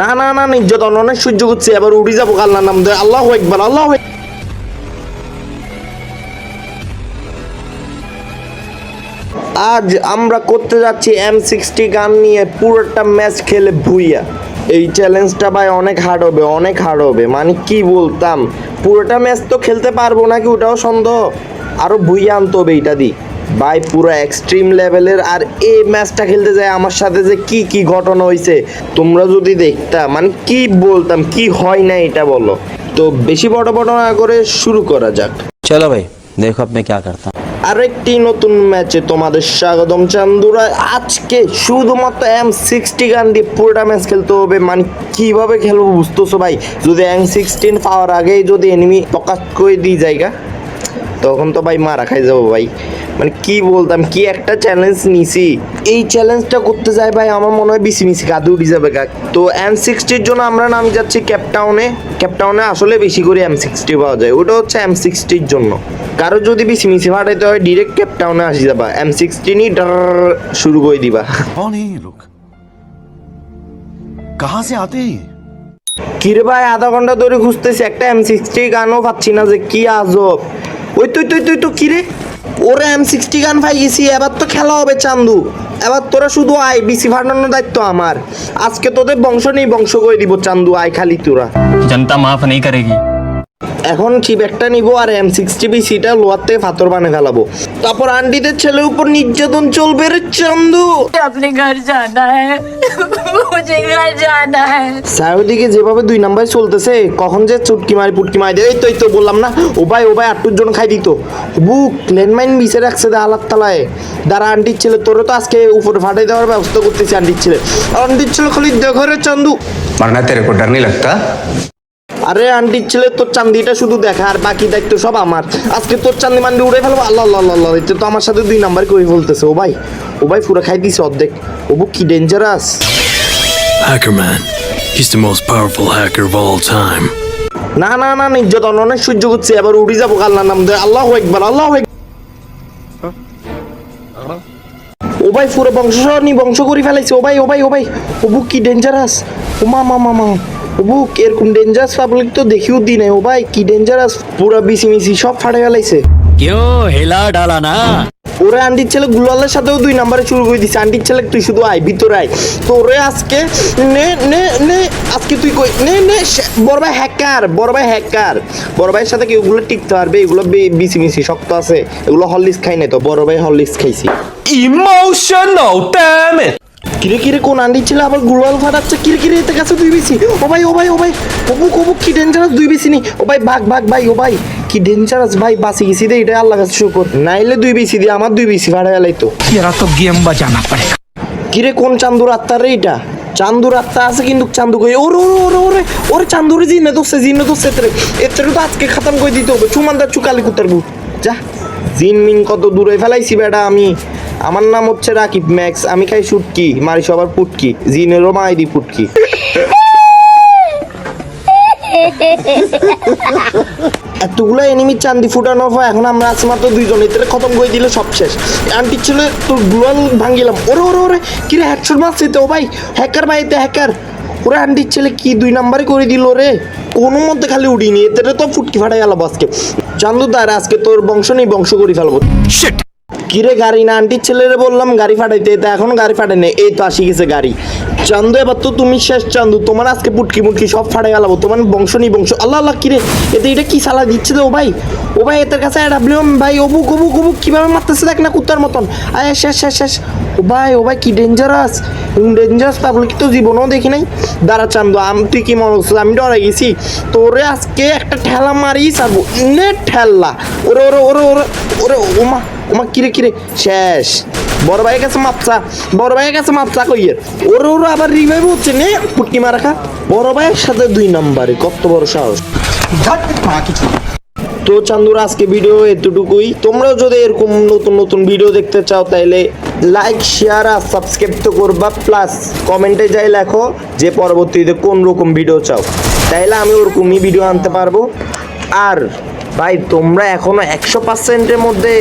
না না না, নির্যাতন, অনেক সহ্য করছি, এবার উড়ি যাব আল্লাহর নাম ধরে। আল্লাহ একবার আল্লাহ আজ আমরা করতে যাচ্ছি এম সিক্সটি গান নিয়ে পুরোটা ম্যাচ খেলে ভুইয়া। এই চ্যালেঞ্জটা ভাই অনেক হার্ড হবে, অনেক হার্ড হবে। মানে কি বলতাম, পুরোটা ম্যাচ তো খেলতে পারব নাকি ওটাও সন্দেহ। আরও ভুইয়া আনতে হবে এইটা দি ভাই পুরো এক্সট্রিম লেভেলের আর এই ম্যাচটা খেলতে যায় আমার সাথে যে কি কি ঘটনা হয়েছে তোমরা যদি দেখতা মানে কি বলতাম কি হয় না এটা বলো। তো বেশি বড় বড় না করে শুরু করা যাক। চলো ভাই দেখো আপনি কি করতাম আরেকটি নতুন ম্যাচে তোমাদের স্বাগতম চান্দুরা। আজকে শুধুমাত্র এম সিক্সটি গান দিয়ে পুরোটা ম্যাচ খেলতে হবে। মানে কীভাবে খেলব বুঝতেছো ভাই? যদি এম সিক্সটিন পাওয়ার আগেই যদি এনিমি প্রকাশ করে দিই জায়গা তখন তো ভাই মারা খাই যাব ভাই। মানে কি বলতাম কি একটা চ্যালেঞ্জ নিছি? এই চ্যালেঞ্জটা করতে যাই ভাই আমার মনে হয় বিসি মিসি কাদু উঠে যাবে কাক তো এম সিক্সটির জন্য আমরা নাম যাচ্ছি ক্যাপটাউনে ক্যাপটাউনে আসলে বেশি করে এম সিক্সটি পাওয়া যায় ওটা হচ্ছে এম সিক্সটির জন্য। কারও যদি বিসি মিসি ফাটাইতে হয় ডিরেক্ট ক্যাপটাউনে আসি যাবা। এম সিক্সটি নি শুরু করে দিবা। লোক। কাহা সে আতে কিরে ভাই আধা ঘণ্টা ধরে খুঁজতেছি একটা এম সিক্সটি গানও পাচ্ছি না যে কি আজব। ওই তুই তুই তুই তো কিরে? ওরে এম সিক্সটি গান ভাই গেছি এবার তো খেলা হবে চান্দু। এবার তোরা শুধু আয় বিসি ফাটানোর দায়িত্ব আমার। আজকে তোদের বংশ নেই বংশ করে দিব চান্দু আয় খালি তোরা। জনতা মাফ নেই করেগি। এখন চিপ একটা নিবো আর এম সিক্সটি বিসিটা লোয়ার থেকে ফাতর বানে ফেলাবো। তারপর আন্টিদের ছেলের উপর নির্যাতন চলবে রে চান্দু। আপনি ঘর জানা ঘর জানা হ্যাঁ যেভাবে দুই নাম্বার চলতেছে কখন যে চুটকি মারি পুটকি মারি দেয় তো এই তো বললাম না। ও ভাই ও ভাই আটটুর জন্য খাই দিত। বুক ল্যান্ডমাইন মিশে রাখছে দা আলাদ তালায়। দাঁড়া আন্টির ছেলে তোর তো আজকে উপরে ফাটাই দেওয়ার ব্যবস্থা করতেছে আন্টির ছেলে। আন্টির ছেলে খালি দেখো রে চান্দু। মানে তেরে নি লাগতা আরে আন্টির ছেলে তোর চান্দিটা শুধু দেখা আর বাকি দায়িত্ব সব আমার। আজকে তোর চান্দি মান্দি উড়ে ফেলব? আল্লাহ আল্লাহ আল্লাহ এটা তো আমার সাথে দুই নাম্বার করে বলতেছে ও ভাই। ও ভাই পুরো খাই দিছে অর্ধেক। ও কি dangerous Hackerman. He's the most powerful hacker of all time. না না না নির্যাতন অনেক সহ্য করছি এবার উড়ি যাব আল্লাহ নাম ধরে। আল্লাহ একবার আল্লাহ ও ভাই পুরো বংশ নি বংশ করে ফেলাইছে। ও ভাই ও ভাই ও ভাই ও বুক কি ডেঞ্জারাস ও মা মা মা মা। বুক এরকম ডেঞ্জারাস পাবলিক তো দেখিও দি নাই। ও ভাই কি ডেঞ্জারাস পুরা বিসি মিসি সব ফাটে ফেলাইছে। কেউ হেলা ডালা না? ওরে আন্টির ছেলে গুলালের সাথেও দুই নাম্বারে শুরু করে দিছে। আন্টির ছেলে তুই শুধু আয় ভিতরে আয়। তোরে আজকে নে নে নে আজকে তুই কই নে নে বড় হ্যাকার বড় হ্যাকার বড় ভাইয়ের সাথে কি ওগুলো টিকতে পারবে? এগুলো বিসি মিসি শক্ত আছে। এগুলো হরলিক্স খাই নাই তো বড় ভাই হরলিক্স খাইছি। ইমোশনাল ড্যামেজ কিরে কিরে কোন আন্টির ছেলে আবার গুলাল ফাটাচ্ছে? কিরে কিরে এতে কাছে দুই বিসি? ও ভাই ও ভাই ও ভাই কবু কবু কি ডেঞ্জারাস দুই বিসি নি? ও ভাই ভাগ ভাগ ভাই ও ভাই কি ডেঞ্জারাস ভাই বাসি গেছি দে এটা আল্লাহ কাছে শুকর। নাইলে দুই বিসি দিয়ে আমার দুই বিসি ভাড়া গেলাই তো। কিরে। কোন চান্দুর আত্মার রে এটা? চান্দুর আত্মা আছে কিন্তু চান্দু কই? ওরে ওরে ওরে ওরে ওরে চান্দুরে জিনে দোসে জিনে দোসে এতরে এতরে তো আজকে খতম করে দিতে হবে। চুমানদার চুকালি কুতার যা। জিন মিন কত দূরে ফেলাইছি বেটা আমি। আমার নাম হচ্ছে রাকিব ম্যাক্স, আমি খাই শুটকি মারি সবার পুটকি, জিনেরও মাই দি পুটকি। এতগুলো এনিমি চান্দি ফুটানোর পর এখন আমরা আছি মাত্র দুইজন এতে খতম করে দিলে সব শেষ। আন্টির ছেলে, তোর গ্লোয়াল ভাঙিলাম ওরে ওরে ওরে, কিরে হেডশট মারছে তো ভাই হ্যাকার ভাই হ্যাকার ওরে আন্টির ছেলে কি দুই নাম্বারই করে দিল রে? কোনো মধ্যে খালি উড়িনি এতে তো ফুটকি ফাটাই গেল বাসকে চান্দু তার আজকে তোর বংশ নেই বংশ করে ফেলব। কিরে গাড়ি না আন্টির ছেলেরে বললাম গাড়ি ফাটাইতে তা এখন গাড়ি ফাটাই নেই এই তো আসি গেছে গাড়ি। চান্দু, এবার তো তুমি শেষ চান্দু। তোমার আজকে পুটকি মুটকি সব ফাটাই গেলাবো তোমার বংশ নি বংশ আল্লাহ আল্লাহ, কিরে? এতে এটা কি সালা দিচ্ছে ও ভাই? ও ভাই, এদের কাছে ডাব্লিউ ভাই অবুক অবুক অবুক কীভাবে মারতেছে দেখ না কুত্তার মতন। আয় শেষ শেষ শেষ। ও ভাই ও ভাই, কি ডেঞ্জারাস ডেঞ্জারাস পাবলিক তো জীবনেও দেখি নাই। দাঁড়া চান্দু, আমি, তুই কি মনে করছিস? আমি ডরাই গেছি। তোরে আজকে একটা ঠেলা মারি সারবো নে ঠেলা। ওরে ওরে ওরে ওরে ওরে, ওমা ওমা, কিরে কিরে? শেষ। বড় ভাইয়ের কাছে মাপসা বড় ভাইয়ের কাছে মাপসা কইয়ের ওরে ওরে আবার রিভাইভ হচ্ছে নে পুটকি মারা খা। বড় ভাইয়ের সাথে দুই নাম্বারে কত বড় সাহস। তো চান্দুর আজকে ভিডিও এতটুকুই। তোমরাও যদি এরকম নতুন নতুন ভিডিও দেখতে চাও তাইলে লাইক শেয়ার আর সাবস্ক্রাইব তো করবা। প্লাস কমেন্টে যাই লেখো যে পরবর্তীতে কোন রকম ভিডিও চাও। তাইলে আমি ওরকমই ভিডিও আনতে পারব। আর ভাই, তোমরা এখনও একশো পার্সেন্টের মধ্যে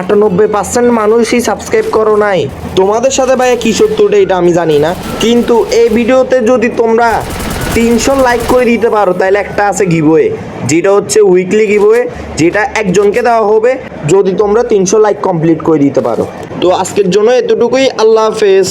আটানব্বই পার্সেন্ট মানুষই সাবস্ক্রাইব করো নাই। তোমাদের সাথে ভাই কি সত্যটা এটা আমি জানি না। কিন্তু এই ভিডিওতে যদি তোমরা তিনশো লাইক করে দিতে পারো, তাহলে একটা আছে গিভওয়ে যেটা হচ্ছে উইকলি গিভওয়ে যেটা একজনকে দেওয়া হবে, যদি তোমরা তিনশো লাইক কমপ্লিট করে দিতে পারো। তো আজকের জন্য এতটুকুই, আল্লাহ হাফেজ।